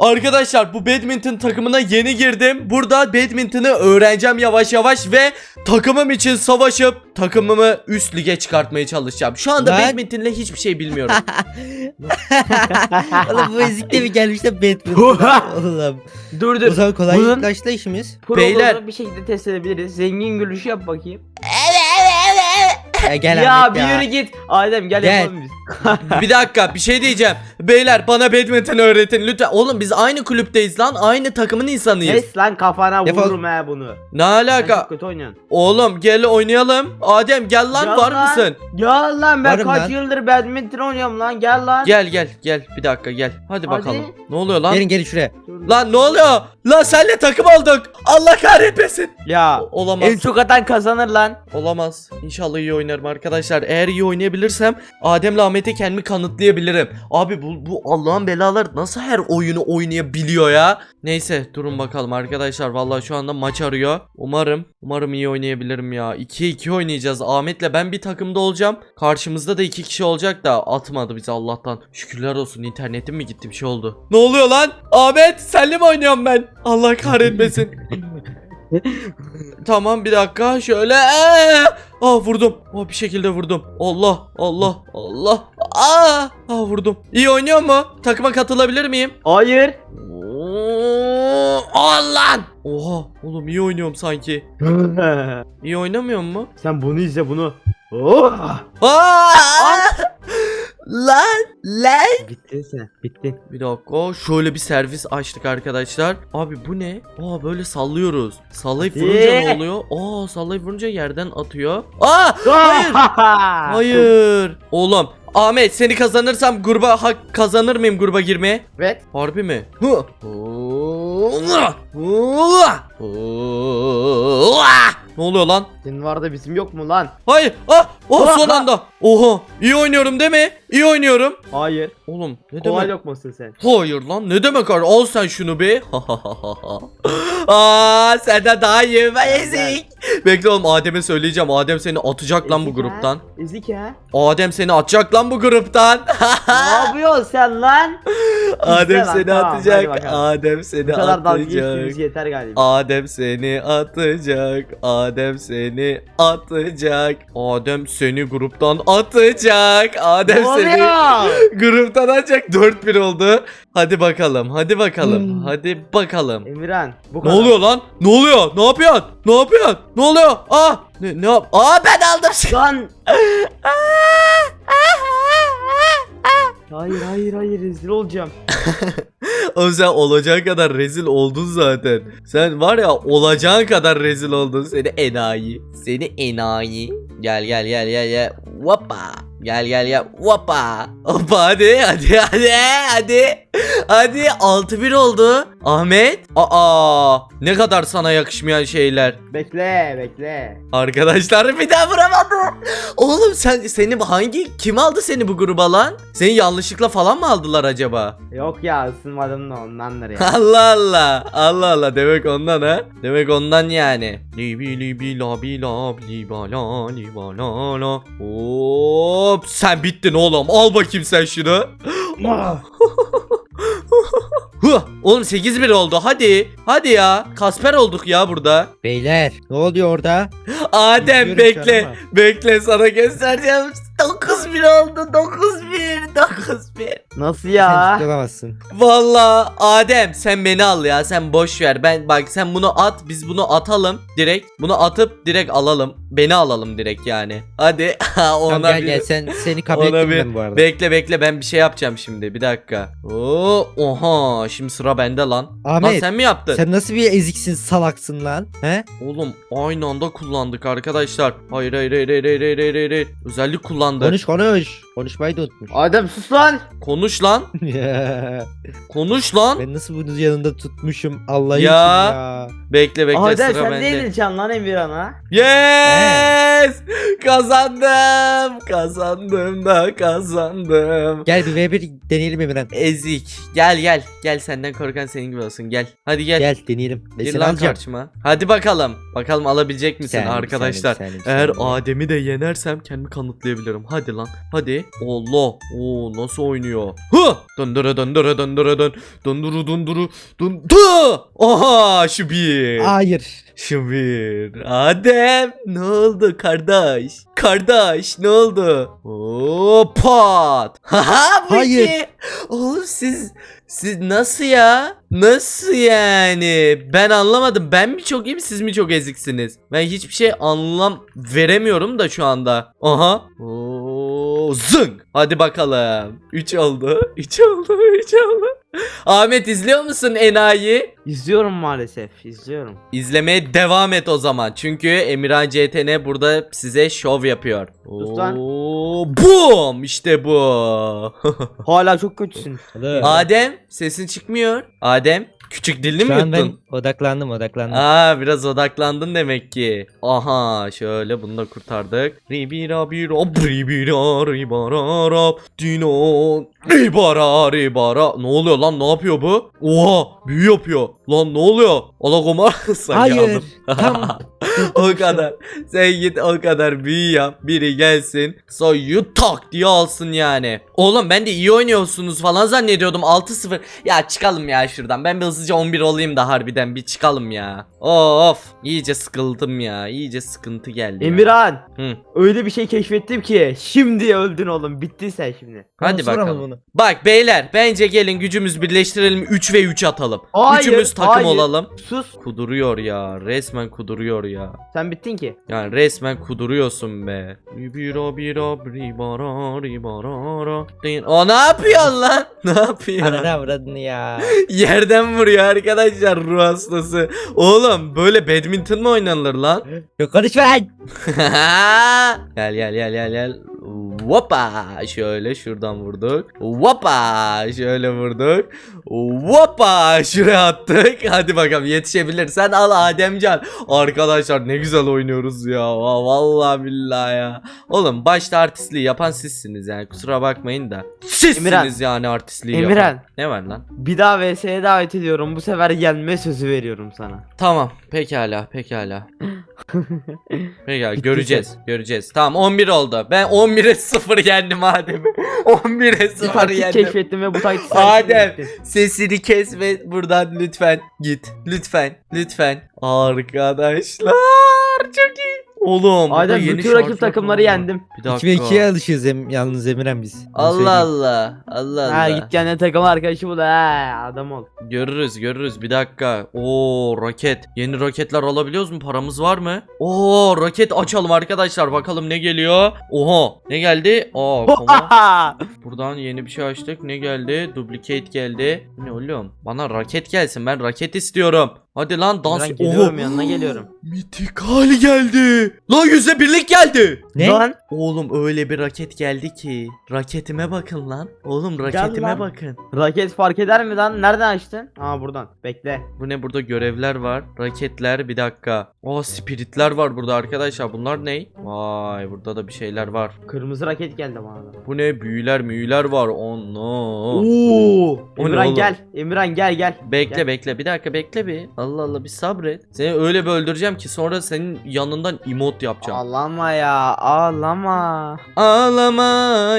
Arkadaşlar bu badminton takımına yeni girdim. Burada badminton'ı öğreneceğim yavaş yavaş ve takımım için savaşıp takımımı üst lige çıkartmaya çalışacağım. Şu anda Lan. badminton'la hiçbir şey bilmiyorum. Oğlum bu ezikle mi gelmiş de Batman? Oğlum. Dur O dur. zaman kolay Bunun- başla işimiz. Pro Beyler. bir şekilde test edebiliriz. Zengin gülüşü yap bakayım. Ya gel ya Ahmet bir ya. yürü git. Adem gel, Gel. yapalım biz. Bir dakika bir şey diyeceğim. Beyler bana badminton öğretin lütfen. Oğlum biz aynı kulüpteyiz lan. Aynı takımın insanıyız. Kes lan kafana Defol. vururum he bunu. Ne Sen alaka? çok kötü oynuyorsun. Oğlum gel oynayalım. Adem gel lan Gel var lan. mısın? Gel lan ben Varım kaç lan. yıldır badminton oynuyorum lan gel lan. Gel gel gel bir dakika gel. Hadi, Hadi. bakalım. Ne oluyor lan? Gelin gelin şuraya. Dur. Lan ne oluyor? Lan senle takım olduk. Allah kahretmesin. Ya. O- olamaz. En çok atan kazanır lan. Olamaz. İnşallah iyi oynarım arkadaşlar. Eğer iyi oynayabilirsem Adem'le Ahmet'e kendimi kanıtlayabilirim. Abi bu, bu Allah'ın belalar nasıl her oyunu oynayabiliyor ya? Neyse durun bakalım arkadaşlar. Vallahi şu anda maç arıyor. Umarım umarım iyi oynayabilirim ya. 2-2 oynayacağız. Ahmet'le ben bir takımda olacağım. Karşımızda da iki kişi olacak da atmadı bizi Allah'tan. Şükürler olsun internetim mi gitti bir şey oldu. Ne oluyor lan? Ahmet senle mi oynuyorum ben? Allah kahretmesin. Tamam bir dakika şöyle. Ah vurdum. Ah bir şekilde vurdum. Allah Allah Allah. Aa! Ah vurdum. İyi oynuyor mu? Takıma katılabilir miyim? Hayır. Allah! Oha oğlum iyi oynuyorum sanki. İyi oynamıyor mu? Sen bunu izle bunu. Oh! Aa! Lan lan. Bittin sen. Bittin. Bir dakika şöyle bir servis açtık arkadaşlar. Abi bu ne? Aa böyle sallıyoruz. Sallayıp vurunca ne oluyor? Aa sallayıp vurunca yerden atıyor. Aa! Hayır! Hayır. Oğlum Ahmet seni kazanırsam gruba hak kazanır mıyım gruba girmeye? Evet. Harbi mi? Hı. Ne oluyor lan? Senin var da bizim yok mu lan? Hayır. Ah, oh son anda. Oha. İyi oynuyorum değil mi? İyi oynuyorum. Hayır. Oğlum ne Kolay demek? lokmasın sen. Hayır lan ne demek abi? Al sen şunu be. Aa senden daha iyi ben ezik. Bekle oğlum Adem'e söyleyeceğim. Adem seni atacak lan bu Ezik ha. gruptan. Ezik ha. Adem seni atacak lan bu gruptan. ne yapıyorsun sen lan? Adem İzle lan, seni tamam, hadi atacak. bakalım. Adem seni Bu kadar dalga atacak. geçtiğimiz yeter galiba. Adem seni atacak. Adem seni atacak. Adem seni gruptan atacak. Adem seni oluyor? gruptan atacak. 4-1 oldu. Hadi bakalım. Hadi bakalım. Hmm. Hadi bakalım. Emirhan. Bu Ne kadar. oluyor lan? Ne oluyor? Ne yapıyorsun? Ne yapıyorsun? Ne oluyor? Aa! Ne, ne yap? Aa ben aldım seni. Lan. hayır hayır hayır rezil olacağım. Oğlum sen olacağın kadar rezil oldun zaten. Sen var ya olacağın kadar rezil oldun. Seni enayi. Seni enayi. Gel gel gel gel gel. Hoppa. Gel gel gel. Hoppa. Hoppa hadi hadi hadi hadi. Hadi 6-1 oldu. Ahmet. Aa ne kadar sana yakışmayan şeyler. Bekle bekle. Arkadaşlar bir daha vuramadı. Oğlum sen seni hangi kim aldı seni bu gruba lan? Seni yanlışlıkla falan mı aldılar acaba? Yok ya ısınmadım da ondandır ya. Allah Allah. Allah Allah demek ondan ha. Demek ondan yani. Libi libi la bi la li ba la li ba la la. Hop sen bittin oğlum. Al bakayım sen şunu. Huh, oğlum 8-1 oldu. Hadi. Hadi ya. Kasper olduk ya burada. Beyler ne oluyor orada? Adem şu an bekle. ama. Bekle sana göstereceğim. 9-1 oldu. 9-1. 9-1. Nasıl Sen ya? ciddi olamazsın. Valla Adem sen beni al ya sen boş ver ben bak sen bunu at biz bunu atalım direkt bunu atıp direkt alalım beni alalım direkt yani. Hadi. Ona Tamam gel bir- gel. Sen seni kabul ettim bir- bu arada. bekle bekle. Ben bir şey yapacağım şimdi. Bir dakika. Oo, oha. Şimdi sıra bende lan. Lan Ahmet sen mi yaptın? sen nasıl bir eziksin salaksın lan? He? oğlum aynı anda kullandık arkadaşlar. Hayır hayır hayır hayır hayır hayır, hayır, hayır. özellik kullandık. Konuş konuş. Konuşmayı da unutmuş. Adem sus lan. konuş lan konuş lan ben nasıl bunun yanında tutmuşum Allah'ım Ya. ya. bekle bekle Adem sıra sen bende ne bileceksin lan Emirhan'a? Yes! Kazandım. Kazandım da kazandım. Gel bir V1 deneyelim Emirhan. Ezik. Gel gel. Gel senden korkan senin gibi olsun. Gel. Hadi gel. Gel deneyelim. Ben Gir seni lan alacağım. karşıma. Hadi bakalım. Bakalım alabilecek Bir misin saniye, bir arkadaşlar? saniye, bir saniye, bir Eğer saniye. Adem'i de yenersem kendimi kanıtlayabilirim. Hadi lan. Hadi. Allah. Oo nasıl oynuyor? Hı! Döndüre döndüre döndüre dön. Döndürü döndürü döndü. Aha şu bir. Hayır. Şu bir. Adem ne oldu kardeş? Kardeş ne oldu? Oo pat. Haha bu Hayır. iki. Oğlum siz siz nasıl ya? Nasıl yani? Ben anlamadım. Ben mi çok iyiyim siz mi çok eziksiniz? Ben hiçbir şey anlam veremiyorum da şu anda. Aha. Oo, zıng. Hadi bakalım. 3 oldu. 3 oldu. 3 oldu. Ahmet izliyor musun Enayi? İzliyorum maalesef. izliyorum. İzlemeye devam et o zaman. Çünkü Emirhan CTN burada size şov yapıyor. Sus lan. Oo, Boom! İşte bu. Hala çok kötüsün. Adem sesin çıkmıyor. Adem küçük dilini mi an ben yuttun? odaklandım odaklandım. Aa biraz odaklandın demek ki. Aha şöyle bunu da kurtardık. Ribira bira ribira ribara dino ribara ribara. Ne oluyor lan ne yapıyor bu? Oha büyü yapıyor. Lan ne oluyor? Alagoma sanki Hayır. aldım. Tam o kadar. Sen git o kadar büyü yap. Biri gelsin. Soyu tak diye alsın yani. Oğlum ben de iyi oynuyorsunuz falan zannediyordum. 6-0. Ya çıkalım ya şuradan. Ben bir hızlıca 11 olayım da harbiden bir çıkalım ya. Of. iyice sıkıldım ya. İyice sıkıntı geldi. Emirhan. Hı. Öyle bir şey keşfettim ki. Şimdi öldün oğlum. Bittin sen şimdi. Hadi Sonra bakalım. bunu? Bak beyler bence gelin gücümüz birleştirelim 3 ve 3 atalım. Hayır, Üçümüz takım hayır. olalım. Sus. Kuduruyor ya. Resmen kuduruyor ya. Sen bittin ki. Yani resmen kuduruyorsun be. Bira bira ribara ribara. O ne yapıyorsun lan? Ne yapıyor? Ananı avradını ya. Yerden vuruyor arkadaşlar ruh hastası. Oğlum böyle badminton mu oynanır lan? Yok konuşma lan. gel gel gel gel gel. Hoppa şöyle şuradan vurduk. Hoppa şöyle vurduk. Hoppa şuraya attık. Hadi bakalım yetişebilirsen al Ademcan. Arkadaşlar ne güzel oynuyoruz ya. Va- Vallahi billahi ya. Oğlum başta artistliği yapan sizsiniz yani kusura bakmayın da. Sizsiniz Emirhan. yani artistliği Emirhan. yapan. Ne var lan? Bir daha VS'ye davet ediyorum. Bu sefer gelme sözü veriyorum sana. Tamam pekala pekala. Pekala göreceğiz göreceğiz. Tamam 11 oldu. Ben 11'e 0 yendim Adem'i. 11'e Bir 0 taktik yendim. keşfettim ve bu taktik Adem. Sesini kes ve buradan lütfen git. Lütfen lütfen. Arkadaşlar çok iyi. Oğlum burada Adem yeni bütün rakip takımları var. yendim. Bir 2 dakika. ve 2'ye alışıyoruz em, yalnız Emirhan biz. Onu Allah söyleyeyim. Allah. Allah Allah. Ha git kendine takım arkadaşı bul ha adam ol. Görürüz görürüz bir dakika. Oo roket. Yeni roketler alabiliyoruz mu? Paramız var mı? Oo roket açalım arkadaşlar. Bakalım ne geliyor. Oha ne geldi? Aa koma. Buradan yeni bir şey açtık. Ne geldi? Duplicate geldi. Bu Ne oğlum? Bana raket gelsin. Ben raket istiyorum. Hadi lan dans. Ben geliyorum Oha. yanına geliyorum. Mitik hali geldi. Lan yüzde birlik geldi. Ne? Lan Oğlum öyle bir raket geldi ki. Raketime bakın lan. Oğlum raketime lan. bakın. raket fark eder mi lan? Nereden açtın? Aa buradan. Bekle. Bu ne burada görevler var. Raketler bir dakika. Aa spiritler var burada arkadaşlar. Bunlar ne? Vay burada da bir şeyler var. Kırmızı raket geldi bana da. Bu ne? Büyüler müyüler var. Oh no. Oo. Emirhan gel. Emirhan gel gel. Bekle Gel. bekle bir dakika bekle bir. Allah Allah bir sabret. Seni öyle bir öldüreceğim ki sonra senin yanından emot yapacağım. Ağlama ya. Ağlama. Ağlama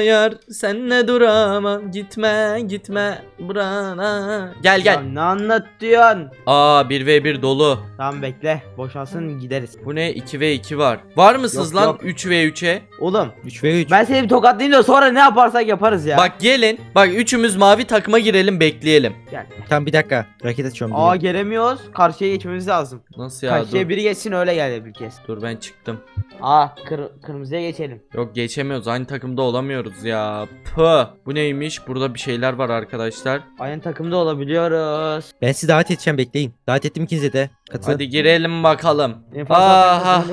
yar senle duramam gitme gitme burana. Gel Ya gel. ne anlatıyorsun? Aa 1v1 dolu. Tamam bekle. Boşalsın gideriz. Bu ne 2v2 var. Var mısınız Yok, lan yok. 3v3'e? Oğlum 3 ve 3. ben seni bir tokatlayayım da sonra ne yaparsak yaparız ya. Bak gelin. Bak üçümüz mavi takıma girelim bekleyelim. Gel. Tamam bir dakika. Raket açıyorum. Aa bir. gelemiyoruz. Karşıya geçmemiz lazım. Nasıl ya Karşıya dur. biri geçsin öyle gel bir kez. Dur ben çıktım. Aa kır- kırmızıya geçelim. Yok geçemiyoruz. Aynı takımda olamıyoruz ya. Pı. Bu neymiş? Burada bir şeyler var arkadaşlar. Aynı takımda olabiliyoruz. Ben sizi davet edeceğim bekleyin. Davet ettim ikinize de. Katılın. Hadi girelim bakalım. Aha.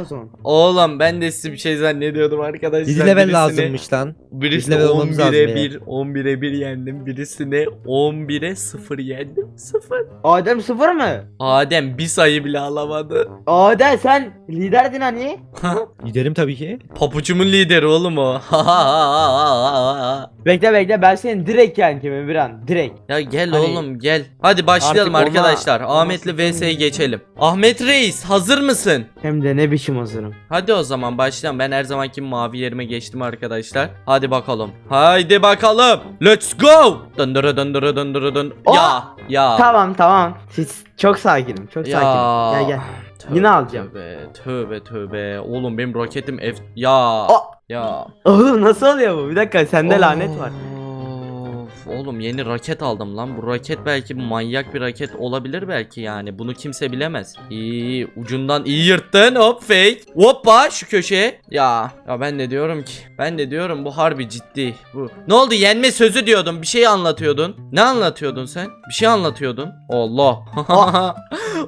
Oğlum ben de size bir şey zannediyordum arkadaşlar. 7 level Birisini- lazımmış lan. Birisini level olmamız lazım 11'e ya. 1, 11'e 1 yendim. Birisini 11'e 0 yendim. 0. Adem sıfır mı? Adem bir sayı bile alamadı. Adem sen liderdin hani. Giderim tabii ki. Papucumun lideri oğlum o. Bekle bekle ben seni direkt yeneceğim Emirhan direkt. Ya gel Hani- oğlum gel. Hadi başlayalım Artık ona- arkadaşlar. ona Ahmet'le VS'ye geçelim. Ahmet Reis hazır mısın? Hem de ne biçim hazırım. Hadi o zaman başlayalım. Ben her zamanki mavi yerime geçtim arkadaşlar. Hadi bakalım. Haydi bakalım. Let's go. Döndürü döndürü döndürü dön. Oh! Ya ya. Tamam tamam. Siz çok sakinim çok Ya. sakinim. Gel gel. Tövbe, Yine alacağım. Tövbe tövbe tövbe. Oğlum benim roketim F... Ya. Oh! Ya. Oğlum nasıl oluyor bu? Bir dakika sende lanet var. Oğlum yeni raket aldım lan. Bu raket belki manyak bir raket olabilir belki yani. Bunu kimse bilemez. İyi ucundan iyi yırttın. Hop fake. Hoppa şu köşeye. Ya ya ben de diyorum ki. Ben de diyorum bu harbi ciddi. Bu. Ne oldu yenme sözü diyordun. Bir şey anlatıyordun. Ne anlatıyordun sen? Bir şey anlatıyordun. Allah.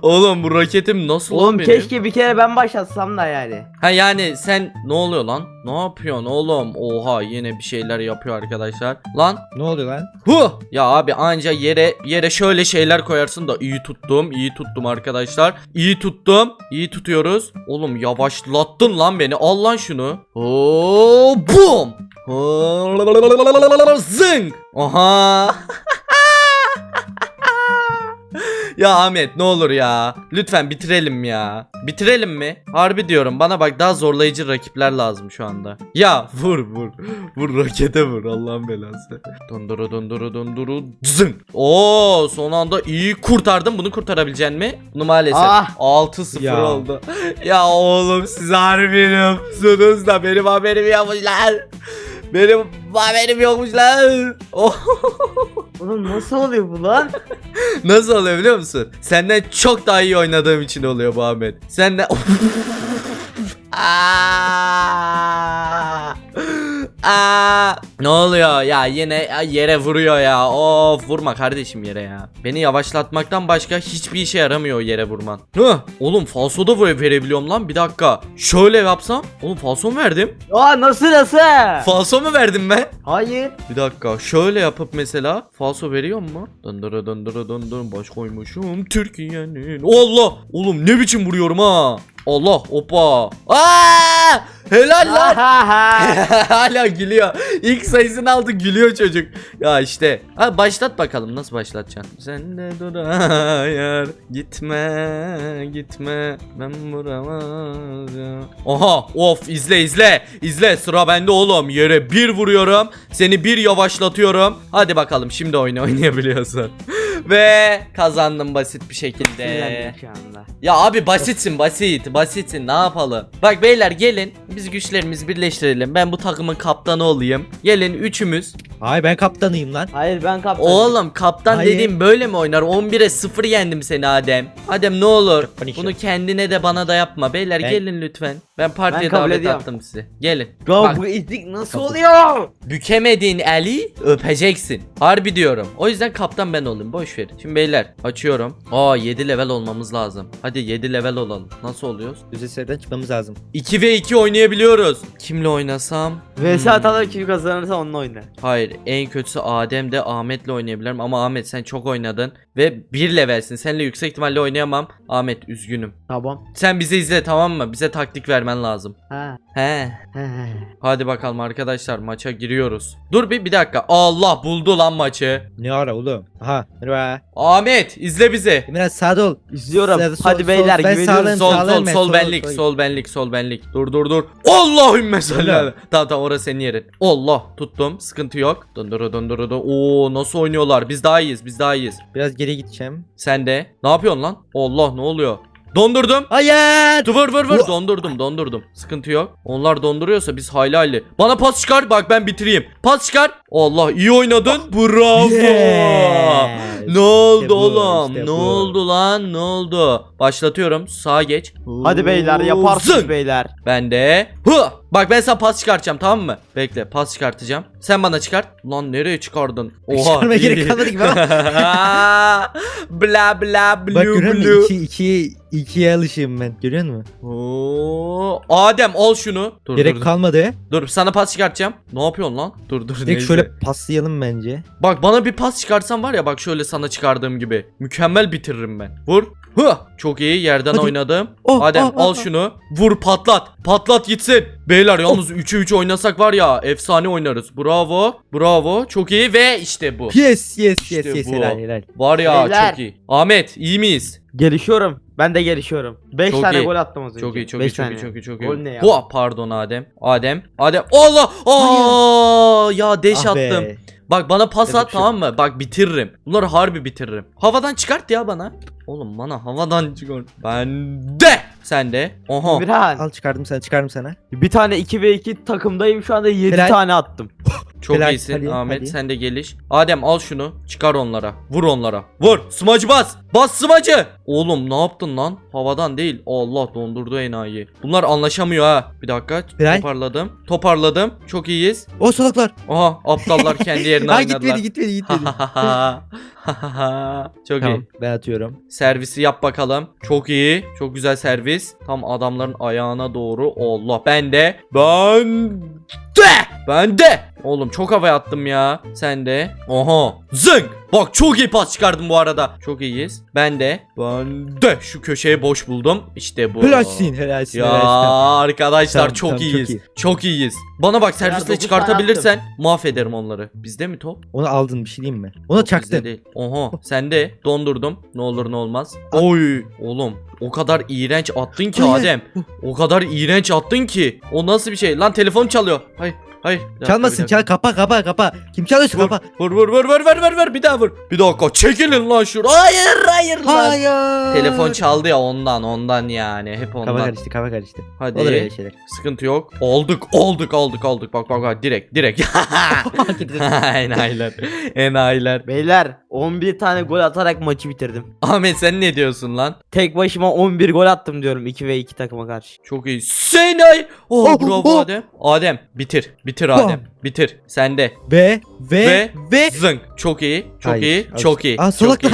Oğlum bu raketim nasıl Oğlum benim? keşke bir kere ben başlatsam da yani. Ha yani sen ne oluyor lan? Ne yapıyorsun oğlum? Oha yine bir şeyler yapıyor arkadaşlar. Lan Ne oluyor lan? Huh! Ya abi anca yere yere şöyle şeyler koyarsın da iyi tuttum. iyi tuttum arkadaşlar. İyi tuttum. iyi tutuyoruz. Oğlum yavaşlattın lan beni. Al lan şunu. Oo, boom! Zing! Aha! ya Ahmet ne olur ya. Lütfen bitirelim ya. Bitirelim mi? Harbi diyorum bana bak daha zorlayıcı rakipler lazım şu anda. Ya vur vur. Vur rakete vur Allah'ın belası. Donduru donduru donduru zın. Oo son anda iyi kurtardım. Bunu kurtarabilecek mi? Bunu maalesef. Ah! 6-0 Ya. oldu. ya oğlum siz harbi yapıyorsunuz da benim haberim yokmuşlar. Benim haberim yokmuşlar. Oh. Oğlum nasıl oluyor bu lan? Nasıl oluyor biliyor musun? Senden çok daha iyi oynadığım için oluyor bu Ahmet. Senden... Aa! Aa! Ne oluyor ya? Yine yere vuruyor ya. Of vurma kardeşim yere ya. Beni yavaşlatmaktan başka hiçbir işe yaramıyor yere vurman. Hı oğlum falso da verebiliyorum lan. Bir dakika. Şöyle yapsam? Oğlum falso mu verdim? Aa nasıl nasıl? Falso mu verdim ben Hayır. bir dakika. Şöyle yapıp mesela falso veriyor mu? Döndürü döndürü döndürü baş koymuşum Türkiye'nin. Allah! Oğlum ne biçim vuruyorum ha? Allah hoppa. Aa! Helal lan. Hala gülüyor. İlk sayısını aldı gülüyor çocuk. Ya işte. Ha, Başlat bakalım. Nasıl başlatacaksın? Sen de dur hayır. Gitme gitme. Ben vuramam Aha of izle izle. İzle sıra bende oğlum. Yere bir vuruyorum. Seni bir yavaşlatıyorum. Hadi bakalım şimdi oyunu oynayabiliyorsun Ve kazandım basit bir şekilde. Sinirlendim şu anda. ya abi basitsin basit basitsin. Ne yapalım? Bak beyler gelin biz güçlerimizi birleştirelim. Ben bu takımın kaptanı olayım. Gelin üçümüz. Ay ben kaptanıyım lan. Hayır ben kaptanım. Oğlum kaptan Hayır. dediğim böyle mi oynar? 11'e 0 yendim seni Adem. Adem ne olur. Bunu kendine de bana da yapma. Beyler Ben- gelin lütfen. Ben partiye Ben kabul davet ediyorum. attım sizi. Gelin. Ya Bak. bu itlik nasıl oluyor? bükemediğin eli öpeceksin. Harbi diyorum. O yüzden kaptan ben olayım. Boş ver Şimdi beyler açıyorum Aa 7 level olmamız lazım Hadi 7 level olalım Nasıl oluyoruz? Düzeyserden çıkmamız lazım. 2 ve 2 oynayabiliyoruz. Kimle oynasam? VS Hmm. atanlar kim kazanırsa onunla oynar. Hayır, en kötüsü Adem de Ahmet'le oynayabilirim ama Ahmet sen çok oynadın ve bir levelsin. Seninle yüksek ihtimalle oynayamam. Ahmet üzgünüm. Tamam. Sen bizi izle tamam mı? Bize taktik vermen lazım. Ha. He. he. Hadi bakalım arkadaşlar maça giriyoruz. Dur bir bir dakika. Allah buldu lan maçı. Ne ara oğlum? Aha. Merhaba. Ahmet izle bizi. Emirhan sağda ol. İzliyorum. Sağ- sol- Hadi sol- beyler ben güveniyorum. sağlam- Sol sol ben, sol sol- benlik sol- sol benlik sol benlik. Dur dur dur. Allahümme salli Öyle. ala. Tamam tamam orası senin yerin. Allah tuttum. Sıkıntı yok. Döndürü döndürü dö- Oo nasıl oynuyorlar? Biz daha iyiyiz. Biz daha iyiyiz. Biraz geri gideceğim. Sen de. Ne yapıyorsun lan? Allah ne oluyor? Dondurdum. Hayır. Dur vur vur vur. Dondurdum dondurdum. Sıkıntı yok. Onlar donduruyorsa biz hayli hayli. Bana pas çıkar. Bak ben bitireyim. Pas çıkar. Allah iyi oynadın. Bravo. Yes. Ne oldu İşte oğlum? işte ne bu. oldu lan? Ne oldu? Başlatıyorum. Sağa geç. Hadi beyler yaparsınız Zın. beyler. Ben de. Hı! Bak ben sana pas çıkartacağım tamam mı? Bekle pas çıkartacağım. Sen bana çıkart. Lan nereye çıkardın? Oha. Çıkarmaya iyi gerek kalmadı gibi bla bla Bak blu görüyor musun? blu. İki, iki, ikiye alışığım ben. Görüyor musun? Oo, Adem al şunu. Dur Gerek dur. kalmadı. Dur sana pas çıkartacağım. Ne yapıyorsun lan? Dur dur. Direkt neyse. şöyle Şöyle paslayalım bence. Bak bana bir pas çıkarsan var ya bak şöyle sana çıkardığım gibi. Mükemmel bitiririm ben. Vur. Hı. Çok iyi yerden Hadi. oynadım. Oh, Adem oh, oh, al oh. şunu. Vur patlat. Patlat gitsin. Beyler yalnız 3'e 3 oynasak var ya efsane oynarız. Bravo. Bravo. Çok iyi ve işte bu. Yes yes İşte yes yes bu. helal helal. Var ya Beyler. çok iyi. Ahmet iyi miyiz? Gelişiyorum. Ben de gelişiyorum. 5 Çok tane iyi. gol attım az önce. Çok iyi çok iyi Beş çok iyi tane. çok iyi çok iyi. Gol ne ya? Hua, pardon Adem. Adem. Adem. Allah. Aa ya deş Ah be. attım. Bak bana pas Yapacak at bir şey tamam mı? Bak bitiririm. Bunları harbi bitiririm. Havadan çıkart ya bana. Oğlum bana havadan çıkart. Ben de. Sen de. Oha. Emirhan. Al çıkardım sana çıkardım sana. Bir tane 2 ve 2 takımdayım şu anda 7 Helal. tane attım. Çok Helal, iyisin hadi, Ahmet. hadi. Sen de geliş. Adem al şunu. Çıkar onlara. Vur onlara. Vur. Smacı bas. Bas smacı. Oğlum ne yaptın lan? Havadan değil. Allah dondurdu enayi. Bunlar anlaşamıyor ha. Bir dakika. Helal. Toparladım. Toparladım. Çok iyiyiz. O salaklar. Aha aptallar kendi yerine Ha oynadılar. gitmedi gitmedi gitmedi. Çok iyi. tamam ben atıyorum. Servisi yap bakalım. Çok iyi. Çok güzel servis. Tam adamların ayağına doğru. Allah ben de. Ben de. Ben de. Oğlum çok havaya attım ya. Sen de. Oha. Zınk. Bak çok iyi pas çıkardım bu arada. Çok iyiyiz. Ben de. Ben de. Şu köşeye boş buldum. İşte bu. Helalsin helalsin Ya helalsin. arkadaşlar Tamam, çok tamam, iyiyiz. çok Çok, iyi. iyiyiz. Bana bak servisle çıkartabilirsen mahvederim onları. Bizde mi top? Onu aldın bir şey diyeyim mi? Ona çaktın. Oha sen de dondurdum. Ne olur ne olmaz. Oy oğlum o kadar iğrenç attın ki. Adem. O kadar iğrenç attın ki. O nasıl bir şey? Lan telefon çalıyor. Hayır. Hayır. Bir dakika, Çalmasın bir dakika. çal kapa kapa kapa. Kim çalıyorsa Vur, kapa. vur vur vur vur ver ver ver bir daha vur. Bir dakika çekilin lan şur. Hayır hayır lan. Hayır. Telefon çaldı ya ondan ondan yani hep Kafa ondan. karıştı kafa karıştı. Hadi. Olur öyle şeyler. Sıkıntı yok. Olduk olduk olduk olduk. Bak bak bak direkt direkt. Enayiler. Enayiler. Beyler 11 tane gol atarak maçı bitirdim. Ahmet sen ne diyorsun lan? Tek başıma 11 gol attım diyorum 2 ve 2 takıma karşı. Çok iyi. Senay. Oh, Oh, bravo oh. Adem. Adem bitir. Bitir Bam. Adem. Bitir. Sende. Ve ve Ve ve. Zınk. Çok iyi. Çok Hayır, iyi. Çok iyi. Aa çok iyi.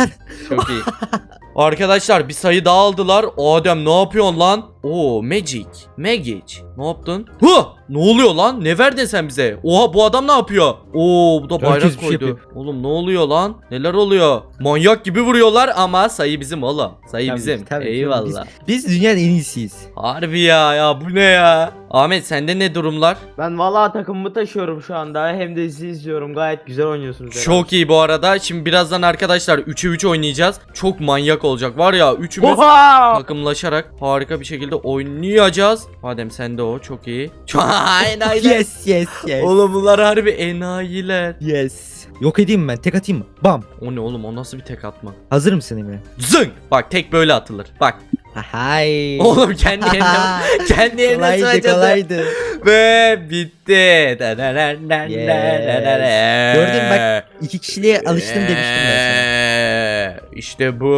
Çok iyi. Arkadaşlar bir sayı daha aldılar. Adem ne yapıyorsun lan? Oo Magic. Magic. Ne yaptın? Hı! Ne oluyor lan? Ne verdin sen bize? Oha bu adam ne yapıyor? Oo bu da bayrak Herkes bir şey koydu. yapıyor. oğlum ne oluyor lan? Neler oluyor? Manyak gibi vuruyorlar ama sayı bizim oğlum. Sayı Tabii, bizim. tabii, Eyvallah. Biz dünyanın en iyisiyiz. Harbi ya ya bu ne ya? Ahmet sende ne durumlar? Ben vallahi takımımı taşıyorum şu anda hem de sizi izliyorum gayet güzel oynuyorsunuz. herhalde. Çok iyi bu arada. Şimdi birazdan arkadaşlar 3'e 3 oynayacağız. Çok manyak olacak. Var ya üçümüz Oha! takımlaşarak harika bir şekilde oynayacağız. Adem sende o çok iyi. Çok enayiler. Yes yes yes. Oğlum bunlar harbi enayiler. Yes. Yok edeyim ben tek atayım mı? Bam. O ne oğlum o nasıl bir tek atma? Hazır mısın Emre? Zınk. Bak tek böyle atılır. Bak. Hay. Oğlum kendi yerine kendi yerine kolaydı sıvacadı. kolaydı. Ve bitti. Gördün bak, İki kişiliğe alıştım demiştim ben sana. Eee, İşte bu.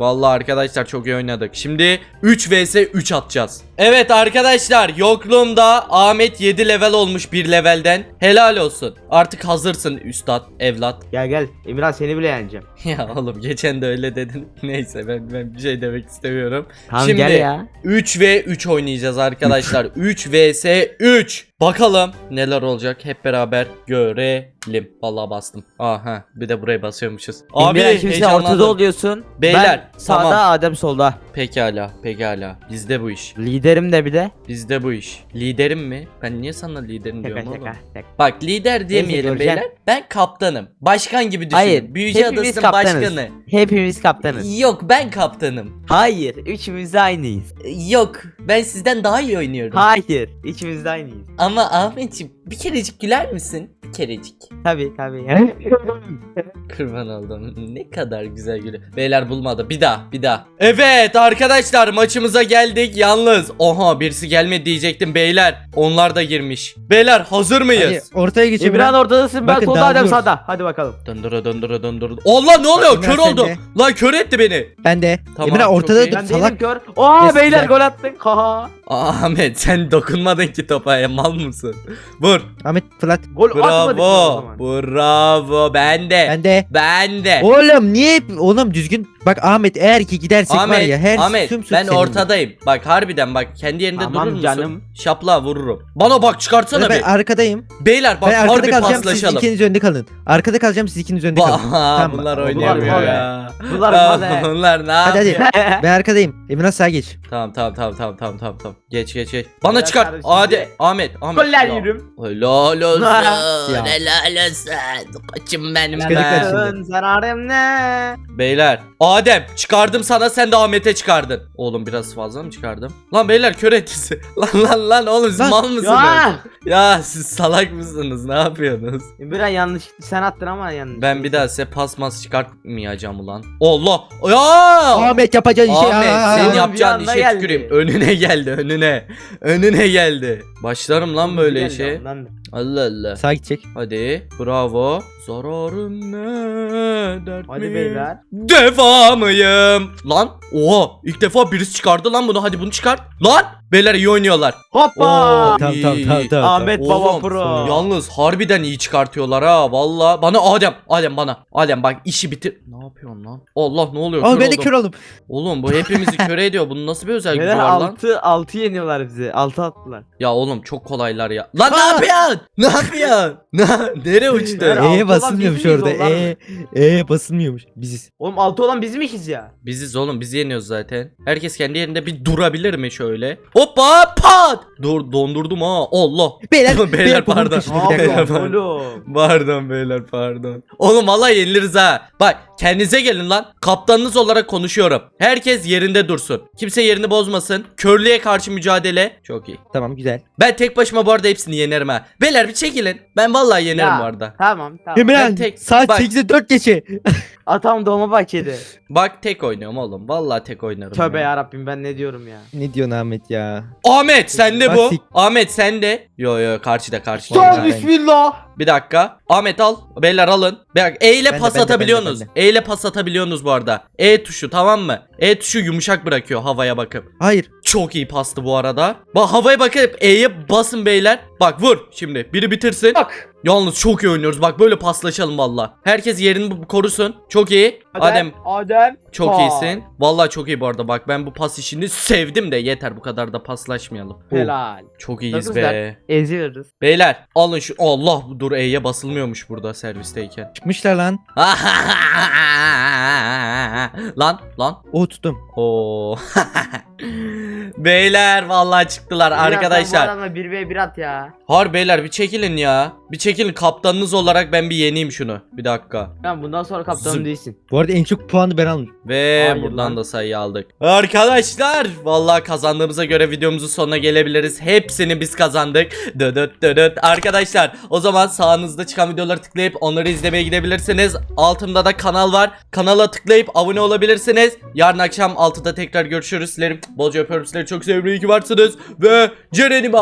Vallahi arkadaşlar çok iyi oynadık. Şimdi 3 vs 3 atacağız. Evet arkadaşlar yokluğumda Ahmet 7 level olmuş bir levelden. Helal olsun. Artık hazırsın üstad evlat. Gel gel Emirhan seni bile yeneceğim. Ya oğlum geçen de öyle dedin. Neyse ben, ben bir şey demek istemiyorum. Tamam Şimdi gel ya. 3 ve 3 oynayacağız arkadaşlar. 3 vs 3. Bakalım neler olacak hep beraber görelim. Vallahi bastım. Aha bir de buraya basıyormuşuz. Abi Emirhan şimdi sen ortada oluyorsun. Beyler, sağda tamam. Adem solda. Pekala pekala. Bizde bu iş. Liderim de bir de. Bizde bu iş. Liderim mi? Ben niye sana liderim Şaka diyorum oğlum? şaka. şaka. Bak lider diyemeyelim göreceksin. beyler. Ben kaptanım. Başkan gibi düşün. Hayır, Büyücü hepimiz adasının kaptanız. başkanı. Hepimiz kaptanız. Yok ben kaptanım. Hayır, üçümüz de aynıyız. Yok ben sizden daha iyi oynuyorum. Hayır, üçümüz de aynıyız. Ama Ahmetciğim bir kerecik güler misin? Bir kerecik. Tabi tabi. Kurban oldum. Ne kadar güzel gülüyor. Beyler bulmadı. Bir daha, bir daha. Evet arkadaşlar maçımıza geldik. Yalnız oha birisi gelmedi diyecektim beyler. Onlar da girmiş. Beyler hazır Hadi mıyız? ortaya geçeyim İmran ben. ortadasın, ben Bakın, solda Adem dağılıyoruz. sağda. Hadi bakalım. Döndüre döndüre döndüre. Allah ne oluyor? İmran Kör sen oldum. Lan kör etti beni. Ben de. Tamam, Emre çok ortada iyi. dur Ben değilim salak. kör. Oha Yes, beyler güzel. gol attık. Haha. Ahmet sen dokunmadın ki topa ya mal mısın? Vur. Ahmet fırlat. Gol atmadık mı o Bravo. zaman? Bravo. Ben de. Ben de. Ben de. Oğlum niye hep- oğlum düzgün bak Ahmet eğer ki gidersek var Ahmet, ya her Ahmet sümsük ben senin. ortadayım. Bak harbiden bak kendi yerinde Tamam durur musun? canım. Şapla vururum. Bana bak çıkartsana ben bir. arkadayım. Beyler bak ben arkada harbi kalacağım siz paslaşalım. ikiniz önde kalın. Arkada kalacağım siz ikiniz önde kalın. Tamam. bunlar Bunlar oynayamıyor mal ya. Bunlar. Bunlar ne Hadi yapıyor? hadi. ben arkadayım. Emine sağa geç. Tamam tamam tamam tamam tamam tamam. Geç geç geç. Bana Beyler çıkart. kardeşim, Hadi Ahmet Ahmet. Goller Ya. yürüm. Helal olsun. Ya. Helal olsun. Kaçım benim şimdi. Zararım ne? Beyler. Adem çıkardım sana sen de Ahmet'e çıkardın. Oğlum biraz fazla mı çıkardım? Lan beyler kör etisi. lan lan lan oğlum siz Lan. mal mısınız? Ya. Ya siz salak mısınız? Ne yapıyorsunuz? Bir an yanlış sen attın ama yanlış. Ben bir daha size pasmas çıkartmayacağım ulan. Allah! Ya! Ahmet yapacağın işe. Ahmet senin bir yapacağın anda işe geldi. tüküreyim. Önüne geldi önüne. Önüne geldi. Başlarım lan böyle işe. Allah Allah. Sağa gidecek. Hadi bravo. Zararım ne dert Hadi mi? beyler. Devamıyım. Lan oha ilk defa birisi çıkardı lan bunu hadi bunu çıkart. Lan beyler iyi oynuyorlar. Hoppa. Oo, Tamam iyi, tamam iyi. tamam tamam. Ahmet Baba Oğlum, Pro. Yalnız harbiden iyi çıkartıyorlar ha valla. Bana Adem, Adem bana. Adem bak işi bitir. Ne yapıyorsun lan? Allah ne oluyor? Aa Kör ben de oldum. kör oldum. Oğlum bu hepimizi köre ediyor. Bunun nasıl bir özel gücü Beyler var lan? 6 6 yeniyorlar bizi. 6 attılar. Ya oğlum çok kolaylar ya. Lan ne Aa! yapıyorsun? Ne yapıyorsun? Ne nereye uçtu? Beyler, altı basılmıyormuş biz miyiz orada. onlar mı? E E'ye basılmıyormuş. Biziz. Oğlum 6 olan biz miyiz ya? Biziz oğlum biz yeniyoruz zaten. Herkes kendi yerinde bir durabilir mi şöyle? Hoppa pat! Dur dondurdum ha. Allah. Beyler, Beyler, babamın pardon. kaşını bir dakika. Oğlum? Pardon beyler pardon. Oğlum vallahi yeniliriz ha. Bak kendinize gelin lan. Kaptanınız olarak konuşuyorum. Herkes yerinde dursun. Kimse yerini bozmasın. Körlüğe karşı mücadele. Çok iyi. Tamam güzel. Ben tek başıma bu arada hepsini yenerim ha. Beyler bir çekilin. Ben vallahi yenerim Ya. bu arada. Tamam tamam. Emirhan tek- saat bak. 8'e 4 geçe. Atam doğma bahçede. Bak tek oynuyorum oğlum. Vallahi tek oynarım. Tövbe ya. yarabbim ben ne diyorum ya. ne diyorsun Ahmet ya? Ahmet sende bu. sik- Ahmet sende. Yo yo karşıda karşıda. Bir- bismillah. Bir dakika. Ahmet al. Beyler alın. Bak E ile Ben de, pas ben de, atabiliyorsunuz. ben de, E ile pas atabiliyorsunuz bu arada. E tuşu tamam mı? E tuşu yumuşak bırakıyor havaya bakıp. Hayır. Çok iyi pastı bu arada. Bak havaya bakıp E'ye basın beyler. Bak vur şimdi. Biri bitirsin. Bak. Yalnız çok iyi oynuyoruz. Bak böyle paslaşalım valla. Herkes yerini korusun. Çok iyi. Adem Adem. çok Pa. iyisin. Vallahi çok iyi bu arada. Bak ben bu pas işini sevdim de yeter bu kadar da paslaşmayalım. Helal. Çok iyiyiz Nasıl be. güzel. Eziyoruz. Beyler alın şu Allah dur E'ye basılmıyormuş burada servisteyken. Çıkmışlar lan. lan lan. O tuttum. Oo. beyler vallahi çıktılar arkadaşlar. Adamla 1v1 at ya. Har beyler bir çekilin ya. Bir çekilin kaptanınız olarak ben bir yeneyim şunu. Bir dakika. Ben bundan sonra kaptanım Zım. değilsin. Bu arada en çok puanı ben almışım. Ve Hayır buradan lan. da sayı aldık. Arkadaşlar vallahi kazandığımıza göre videomuzun sonuna gelebiliriz. Hepsini biz kazandık. Dıdıt dıdıt. Arkadaşlar o zaman sağınızda çıkan videoları tıklayıp onları izlemeye gidebilirsiniz. Altımda da kanal var. Kanala tıklayıp abone olabilirsiniz. Yarın akşam 6'da tekrar görüşürüz. Sizleri bolca öpüyorum. Sizleri çok seviyorum. İyi ki varsınız. Ve Ceren'im.